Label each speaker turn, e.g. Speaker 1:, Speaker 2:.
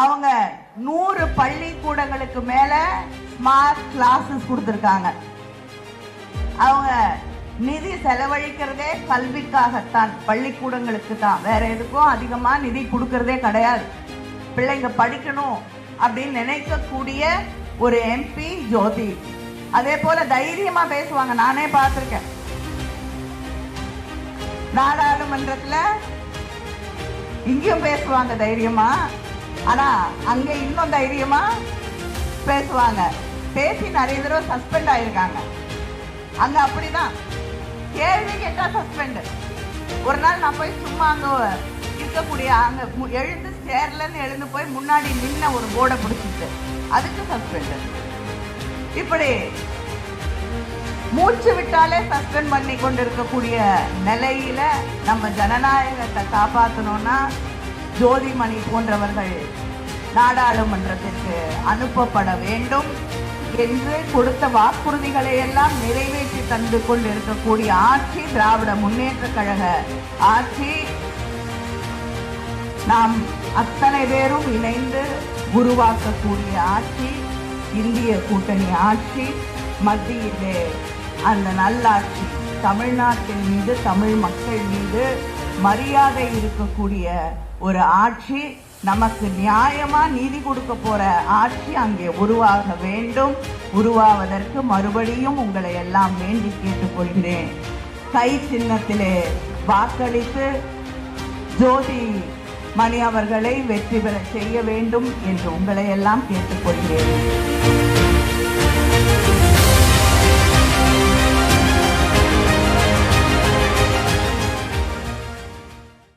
Speaker 1: அவங்க நூறு பள்ளிக்கூடங்களுக்கு மேல ஸ்மார்ட் கிளாஸஸ் கொடுத்துருக்காங்க. அவங்க நிதி செலவழிக்கிறதே கல்விக்காகத்தான். பள்ளிக்கூடங்களுக்கு தான். வேற எதுக்கும் அதிகமா நிதி கொடுக்கறதே கிடையாது. பிள்ளைங்க படிக்கணும் அப்படின்னு நினைக்கக்கூடிய ஒரு எம்பி ஜோதி. அதே போல தைரியமா பேசுவாங்க. நானே பார்த்துருக்கேன். நாடாளுமன்றத்தில் இங்கேயும் பேசுவாங்க தைரியமா. ஆனா அங்க இன்னும் தைரியமா பேசுவாங்க. பேசி நிறைய தடவை சஸ்பெண்ட் ஆயிருக்காங்க. அங்க அப்படிதான். கேள்வி கேட்டா சஸ்பெண்ட் ஒரு நாள் நான் போய் சும்மா அங்க இருக்கக்கூடிய அங்க மு- எழுந்து சேர்லன்னு எழுந்து போய் முன்னாடி நின்ன ஒரு போர்டை பிடிச்சிட்டு அதுக்கு சஸ்பெண்ட் இப்படி மூச்சு விட்டாலே சஸ்பெண்ட் பண்ணி கொண்டு இருக்கக்கூடிய நிலையில நம்ம ஜனநாயகத்தை காப்பாற்றணும்னா ஜோதிமணி போன்றவர்கள் நாடாளுமன்றத்திற்கு அனுப்பப்பட வேண்டும் என்று கொடுத்த வாக்குறுதிகளை எல்லாம் நிறைவேற்றி தந்து கொண்டிருக்கக்கூடிய ஆட்சி திராவிட முன்னேற்ற கழக ஆட்சி. நாம் அத்தனை பேரும் இணைந்து உருவாக்கக்கூடிய ஆட்சி இந்திய கூட்டணி ஆட்சி மத்தியிலே அந்த நல்லாட்சி தமிழ்நாட்டின் மீது தமிழ் மக்கள் மீது மரியாதை இருக்கக்கூடிய ஒரு ஆட்சி நமக்கு நியாயமா நீதி கொடுக்க போற ஆட்சி அங்கே உருவாக வேண்டும். உருவாவதற்கு மறுபடியும் உங்களை எல்லாம் வேண்டி கேட்டுக்கொள்கிறேன். கை சின்னத்திலே வாக்களித்து ஜோதி மணி அவர்களை வெற்றி பெற செய்ய வேண்டும் என்று உங்களை எல்லாம் கேட்டுக்கொள்கிறேன்.